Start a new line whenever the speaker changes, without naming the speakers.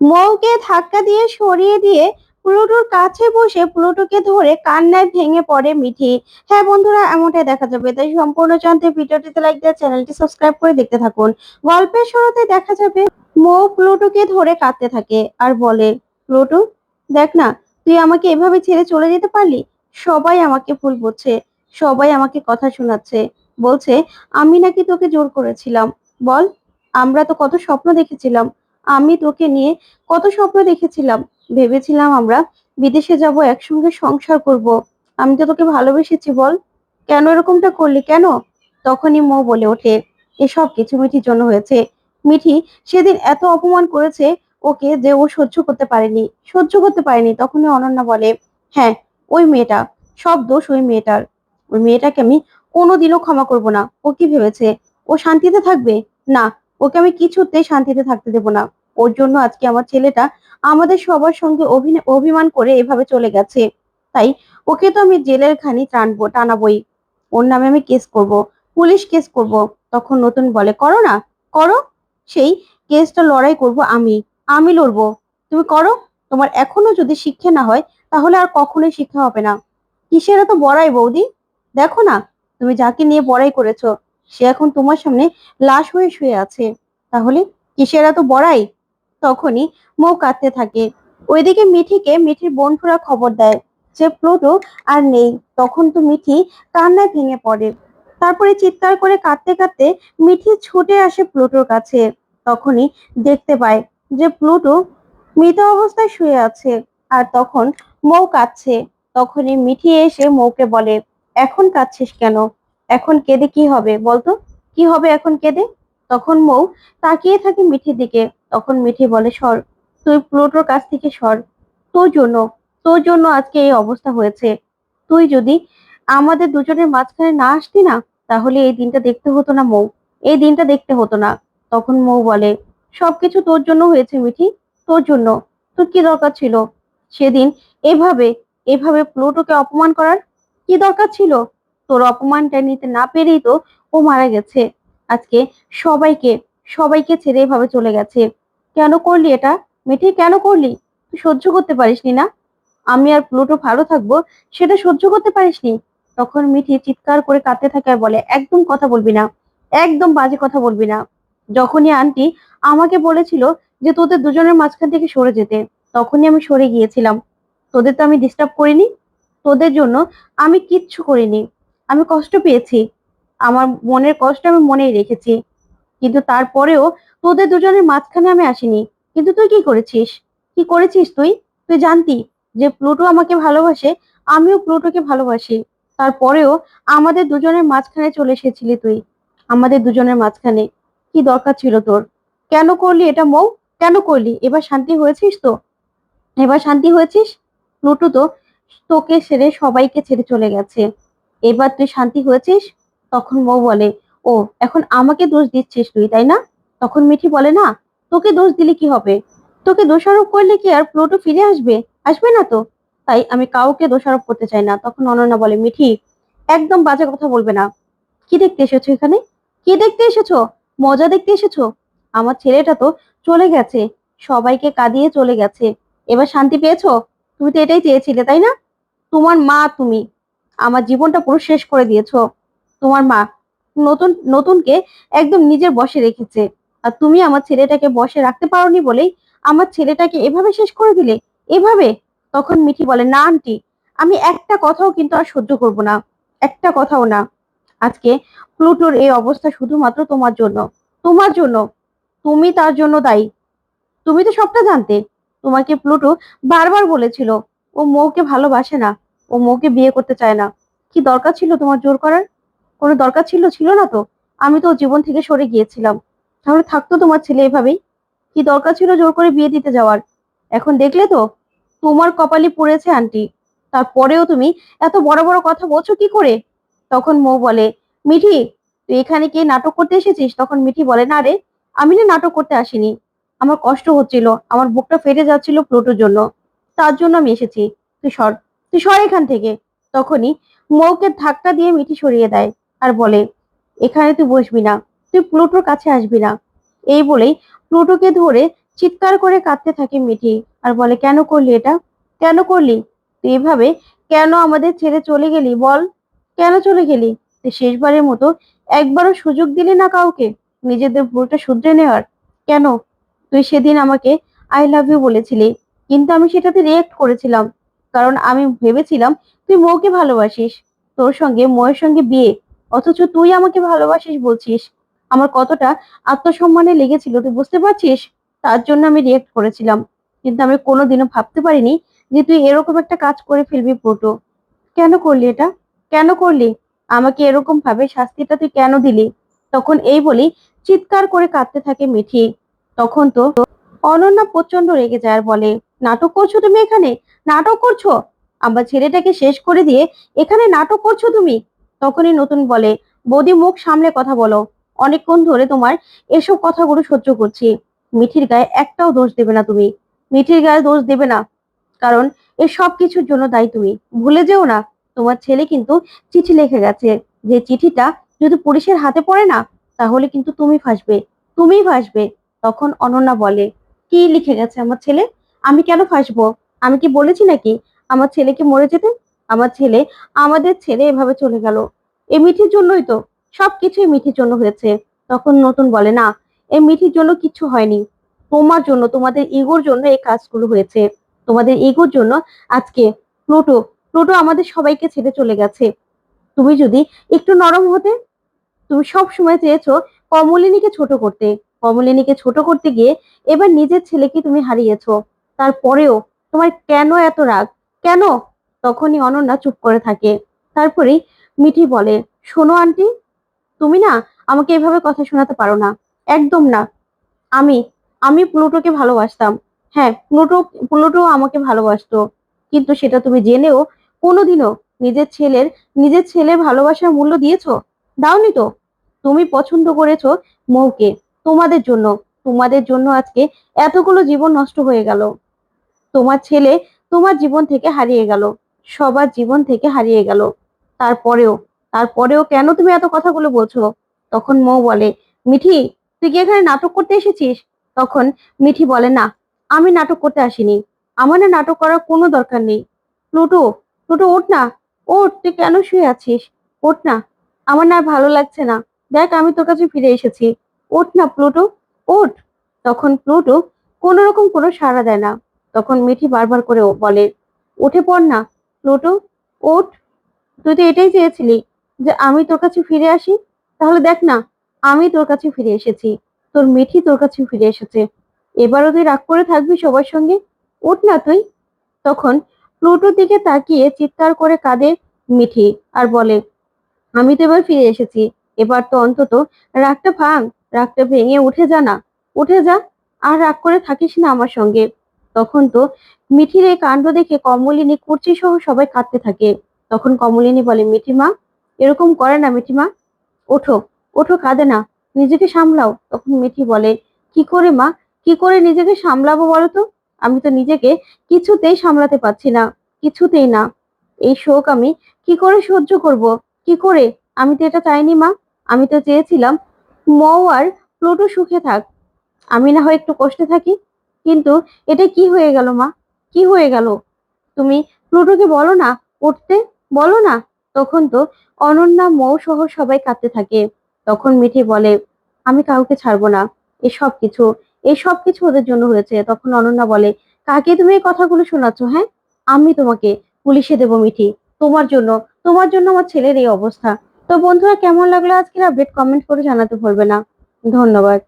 মৌকে ধাক্কা দিয়ে সরিয়ে দিয়ে প্লুটোর কাছে বসে প্লুটোকে ধরে কান্নায় ভেঙে পড়ে মিঠি। হ্যাঁ বন্ধুরা, এমনটাই দেখা যাবে। তাই সম্পূর্ণ জানতে ভিডিওটিতে লাইক দিয়ে চ্যানেলটি সাবস্ক্রাইব করে দেখতে থাকুন। গল্পের শুরুতে দেখা যাবে মৌ প্লুটোকে ধরে কাঁদতে থাকে আর বলে, প্লুটো, দেখ না, তুই আমাকে এভাবে ছেড়ে চলে যেতে পারলি? সবাই আমাকে ভুল বুঝছে, সবাই আমাকে কথা শোনাচ্ছে। বলছে, আমি নাকি তোকে জোর করেছিলাম। বল, আমরা তো কত স্বপ্ন দেখেছিলাম। আমি তোকে নিয়ে কত স্বপ্ন দেখেছিলাম। ভেবেছিলাম আমরা বিদেশে যাব, একসঙ্গে সংসার করব। আমি তো তোকে ভালোবেসেছি বল। কেন এরকমটা করলি? কেন? তখনই মো বলে ওঠে, এসব কিছু মিঠির জন্য হয়েছে। মিঠি সেদিন এত অপমান করেছে ওকে যে ও সহ্য করতে পারেনি। সহ্য করতে পারেনি। তখনই অনন্যা বলে হ্যাঁ ওই মেয়েটা, সব দোষ ওই মেয়েটার। ওই মেয়েটাকে আমি কোনোদিনও ক্ষমা করব না। ও কি ভেবেছে? ও শান্তিতে থাকবে? না, ওকে আমি কিছুতেই শান্তিতে থাকতে দেব না। ওর জন্য আজকে আমার ছেলেটা আমাদের সবার সঙ্গে অভিমান করে এভাবে চলে গেছে। তাই ওকে তো আমি জেলের খানি টানবো, টানাবই। ওর নামে আমি কেস করব, পুলিশ কেস করব। তখন নতুন বলে, করো না, করো। সেই কেসটা লড়াই করব আমি আমি লড়বো। তুমি করো। তোমার এখনও যদি শিক্ষা না হয়, তাহলে আর কখনোই শিক্ষা হবে না। কিসের তো বড়াই বৌদি? দেখো না, তুমি যাকে নিয়ে বড়াই করেছ, সে এখন তোমার সামনে লাশ হয়ে শুয়ে আছে। তাহলে কিসের এত বড়াই? তখনই মৌ কাঁদতে থাকে। ওইদিকে মিঠিকে মিঠির বন্ধুরা খবর দেয় যে প্লুটো আর নেই। তখন তো মিঠি কান্নায় ভেঙে পড়ে। তারপরে চিৎকার করে কাঁদতে কাঁদতে মিঠি ছুটে আসে প্লুটোর কাছে। তখনই দেখতে পায় যে, প্লুটো মৃত অবস্থায় শুয়ে আছে। আর তখন মৌ কাঁদছে। তখনই মিঠি এসে মৌকে বলে, এখন কাঁদছিস কেন? এখন কেঁদে কি হবে বলতো? কি হবে এখন কেঁদে? তখন মৌ তাকিয়ে থাকে মিঠির দিকে। তখন মিঠি বলে, সর, তুই প্লুটোর কাছ থেকে সর। তোর জন্য তোর জন্য আজকে এই অবস্থা হয়েছে। তুই যদি আমাদের দুজনের মাঝখানে না আসতি না, তাহলে এই দিনটা দেখতে হতো না মৌ। এই দিনটা দেখতে হতো না। তখন মৌ বলে, সবকিছু তোর জন্য হয়েছে মিঠি, তোর জন্য। তোর কি দরকার ছিল? সেদিন এভাবে এভাবে প্লুটোকে অপমান করার কি দরকার ছিল? তোর অপমানটা নিতে না পেরেই তো ও মারা গেছে। আজকে সবাইকে সবাইকে ছেড়ে এভাবে চলে গেছে। কেন করলি এটা? মিঠি কেন করলি? তুই সহ্য করতে পারিসনি না? আমি আর প্লুটো ভালো থাকব, সেটা সহ্য করতে পারিসনি? তখন মিঠি চিৎকার করে কাঁদতে থাকে আর বলে, একদম কথা বলবি না, একদম বাজে কথা বলবি না। যখনই আন্টি আমাকে বলেছিল যে তোদের দুজনের মাঝখান থেকে সরে যেতে, তখনই আমি সরে গিয়েছিলাম। তোদের তো আমি ডিস্টার্ব করিনি? তোদের জন্য আমি কিচ্ছু করিনি। আমি কষ্ট পেয়েছি। আমার মনের কষ্ট আমি মনেই রেখেছি। কিন্তু তারপরেও তোদের দুজনের মাঝখানে আমি আসিনি। কিন্তু তুই কি করেছিস? কি করেছিস তুই? তুই জানতি যে প্লুটো আমাকে ভালোবাসে, আমিও প্লুটোকে ভালোবাসি। তারপরেও আমাদের দুজনের মাঝখানে চলে এসেছিলি তুই। আমাদের দুজনের মাঝখানে। কি দরকার ছিল তোর? কেন করলি এটা মৌ? কেন করলি? এবার শান্তি হয়েছিস তো? এবার শান্তি হয়েছিস? প্লুটো তো তোকে ছেড়ে সবাইকে ছেড়ে চলে গেছে। এবার তুই শান্তি হয়েছিস? তখন মৌ বলে, ও, এখন আমাকে দোষ দিচ্ছিস তুই, তাই না? তখন মিঠি বলে, না, তোকে দোষ দিলে কি হবে? তোকে দোষারোপ করলে কি আর প্লুটো ফিরে আসবে? আসবে না তো? তাই আমি কাউকে দোষারোপ করতে চাই না। তখন অনন্যা বলে, মিঠি, একদম বাজে কথা বলবে না। কি দেখতে এসেছ এখানে? কি দেখতে এসেছ? মজা দেখতে এসেছ? আমার ছেলেটা তো চলে গেছে। সবাইকে কাঁদিয়ে চলে গেছে। এবার শান্তি পেয়েছ? তুমি তো এটাই চেয়েছিলে, তাই না? তোমার মা তুমি। আমার জীবনটা পুরো শেষ করে দিয়েছ। তোমার মা নতুন, নতুনকে একদম নিজের বসে রেখেছে। আর তুমি আমার ছেলেটাকে বসে রাখতে পারোনি বলেই আমার ছেলেটাকে এভাবে শেষ করে দিলে? এভাবে? তখন মিঠি বলে, না, আন্টি, আমি একটা কথাও কিন্তু আর সহ্য করব না। একটা কথাও না। আজকে প্লুটোর এই অবস্থা শুধুমাত্র তোমার জন্য। তোমার জন্য। তুমি তার জন্য দায়ী। তুমি তো সবটা জানতে। তোমাকে প্লুটো বারবার বলেছিল, ও মৌকে ভালোবাসে না। ও মৌকে বিয়ে করতে চায় না। কি দরকার ছিল তোমার জোর করার? কোনো দরকার ছিল ছিল না তো? আমি তো জীবন থেকে সরে গিয়েছিলাম। তাহলে থাকতো তোমার ছেলে এভাবেই? কি দরকার ছিল জোর করে বিয়ে দিতে যাওয়ার? এখন দেখলে তো? তোমার কপালে পড়েছে আন্টি। তারপরেও তুমি এত বড় বড় কথা বলছো কি করে? তখন মৌ বলে, মিঠি, তুই এখানে কে নাটক করতে এসেছিস? তখন মিঠি বলে, না রে, আমি না নাটক করতে আসিনি। আমার কষ্ট হচ্ছিল, আমার বুকটা ফেটে যাচ্ছিল প্লোটোর জন্য। তার জন্য আমি এসেছি। তুই সর তুই সর এখান থেকে। তখনই মৌকে ধাক্কা দিয়ে মিঠি সরিয়ে দেয়। আর বলে, এখানে তুই বসবি না, তুই প্লুটোর কাছে আসবি না। এই বলেই প্লুটোকে ধরে চিৎকার করে কাঁদতে থাকে মিঠি। আর বলে, কেন করলি এটা? কেন করলি? তুই এভাবে কেন আমাদের ছেড়ে চলে গেলি বল? কেন চলে গেলি? তুই শেষবারের মতো একবারও সুযোগ দিলি না কাউকে। নিজেদের ভুলটা শুধরে নেওয়ার। কেন? তুই সেদিন আমাকে আই লাভ ইউ বলেছিলি, কিন্তু আমি সেটাতে রিয়েক্ট করেছিলাম। কারণ আমি ভেবেছিলাম তুই মৌকে ভালোবাসিস। তোর সঙ্গে, ময়ের সঙ্গে বিয়ে। অথচ তুই আমাকে ভালোবাসিস বলছিস। আমার কতটা আত্মসম্মানে লেগেছিল, তুই বুঝতে পারছিস? তার জন্য আমি রিয়েক্ট করেছিলাম। কিন্তু আমি কোনোদিনও ভাবতে পারিনি যে তুই এরকম একটা কাজ করে ফেলবি পুটো। কেন করলি এটা? কেন করলি? আমাকে এরকম ভাবে শাস্তিটা তুই কেন দিলি? তখন এই বলি চিৎকার করে কাঁদতে থাকে মিঠি। তখন তো অনন্যা প্রচণ্ড রেগে যায় আর বলে, নাটক করছ তুমি এখানে? নাটক করছ? আমার ছেলেটাকে শেষ করে দিয়ে এখানে নাটক করছ তুমি? তখনই নতুন বলে, বৌদি, মুখ সামলে কথা বলো। অনেকক্ষণ ধরে তোমার এসব কথাগুলো সহ্য করছি। মিঠির গায়ে একটাও দোষ দেবে না তুমি। মিঠির গায়ে দোষ দেবে না। কারণ এ সব কিছুর জন্য দায়ী তুমি। ভুলে যেও না, তোমার ছেলে কিন্তু চিঠি লিখে গেছে। যে চিঠিটা যদি পুলিশের হাতে পড়ে না, তাহলে কিন্তু তুমি ফাঁসবে। তুমিই ফাঁসবে। তখন অনন্যা বলে, কি লিখে গেছে আমার ছেলে? আমি কেন ফাঁসবো? আমি কি বলেছি নাকি? আমার ছেলেকে মরে যেতে আমার ছেলে আমাদের ছেলে এভাবে চলে গেল। এ মিঠির জন্যই তো সবকিছুই মিঠির জন্য হয়েছে। তখন নতুন বলে, না এই মিঠির জন্য কিছু হয়নি। তোমার জন্য, তোমাদের ইগোর জন্য এই কাজগুলো হয়েছে। তোমাদের ইগোর জন্য আজকে প্লুটো প্লুটো আমাদের সবাইকে ছেড়ে চলে গেছে। তুমি যদি একটু নরম হতে, তুমি সব সময় চেয়েছো কমলিনীকে ছোট করতে। কমলিনীকে ছোট করতে গিয়ে এবার নিজের ছেলেকে তুমি হারিয়েছো। তারপরেও তোমার কেন এত রাগ? কেন? তখনই অনন্যা চুপ করে থাকে। তারপরেই মিঠি বলে, শোনো আন্টি, তুমি না আমাকে এভাবে কথা শোনাতে পারো না। একদম না। আমি আমি প্লুটোকে ভালোবাসতাম। হ্যাঁ প্লুটো প্লুটো আমাকে ভালোবাসতো। কিন্তু সেটা তুমি জেনেও কোনোদিনও নিজের ছেলের, নিজের ছেলে ভালোবাসার মূল্য দিয়েছ? দাওনি তো। তুমি পছন্দ করেছ মৌকে। তোমাদের জন্য তোমাদের জন্য আজকে এতগুলো জীবন নষ্ট হয়ে গেল। তোমার ছেলে তোমার জীবন থেকে হারিয়ে গেল। সবার জীবন থেকে হারিয়ে গেল। তারপরেও তারপরেও কেন তুমি এত কথাগুলো বলছো? তখন মৌ বলে, মিঠি, তুই কি এখানে নাটক করতে এসেছিস? তখন মিঠি বলে, না, আমি নাটক করতে আসিনি। আমার না নাটক করার কোনো দরকার নেই। প্লুটো প্লুটো ওঠ না, ওঠ, তুই কেন শুয়ে আছিস? ওঠ না, আমার না ভালো লাগছে না। দেখ, আমি তোর কাছে ফিরে এসেছি। ওঠ না, প্লুটো, ওঠ। তখন প্লুটো কোনো রকম কোনো সাড়া দেয় না। তখন মিঠি বারবার করে বলে উঠে পড় না প্লুটো ওঠ তুই তো এটাই চেয়েছিলি যে আমি তোর কাছে ফিরে আসি? তাহলে দেখ না, আমি তোর কাছে ফিরে এসেছি, তোর মিঠি তোর কাছে ফিরে এসেছে। এবারও তুই রাগ করে থাকবি সবার সঙ্গে? উঠ না তুই? তখন প্লুটোর দিকে তাকিয়ে চিৎকার করে কাঁদে মিঠি আর বলে, আমি তো এবার ফিরে এসেছি, এবার তো অন্তত রাগটা ভাঙ, রাগটা ভেঙে উঠে যা না, উঠে যা, আর রাগ করে থাকিস না আমার সঙ্গে। তখন তো মিঠির এই কাণ্ড দেখে কমলিনী কুর্চি সহ সবাই কাঁদতে থাকে। তখন কমলিনী বলে, মিঠিমা, এরকম করে না মিঠিমা। ওঠো ওঠো, কাঁদে না, নিজেকে সামলাও। তখন মিঠি বলে, কি করে মা? কি করে নিজেকে সামলাবো বলো তো? আমি তো নিজেকে কিছুতেই সামলাতে পারছি না, কিছুতেই না। এই শোক আমি কি করে সহ্য করব? কি করে? আমি তো এটা চাইনি মা। আমি তো চেয়েছিলাম মৌ আর প্লুটো সুখে থাক। আমি না হয় একটু কষ্টে থাকি। কিন্তু এটা কি হয়ে গেল মা? কি হয়ে গেল? তুমি প্লুটোকে বলো না, উঠতে বলো না। তখন তো অনন্যা মৌ সহ সবাই কাঁদতে থাকে। তখন মিঠি বলে, আমি কাউকে ছাড়বো না। এসব কিছু এসব কিছু ওদের জন্য হয়েছে। তখন অনন্যা বলে, কাকে তুমি এই কথাগুলো শোনাচ্ছ হ্যাঁ? আমি তোমাকে পুলিশে দেবো মিঠি। তোমার জন্য তোমার জন্য আমার ছেলের এই অবস্থা। তো বন্ধুরা, কেমন লাগল আজকের আপডেট কমেন্ট করে জানাতে ভুলবে না। ধন্যবাদ।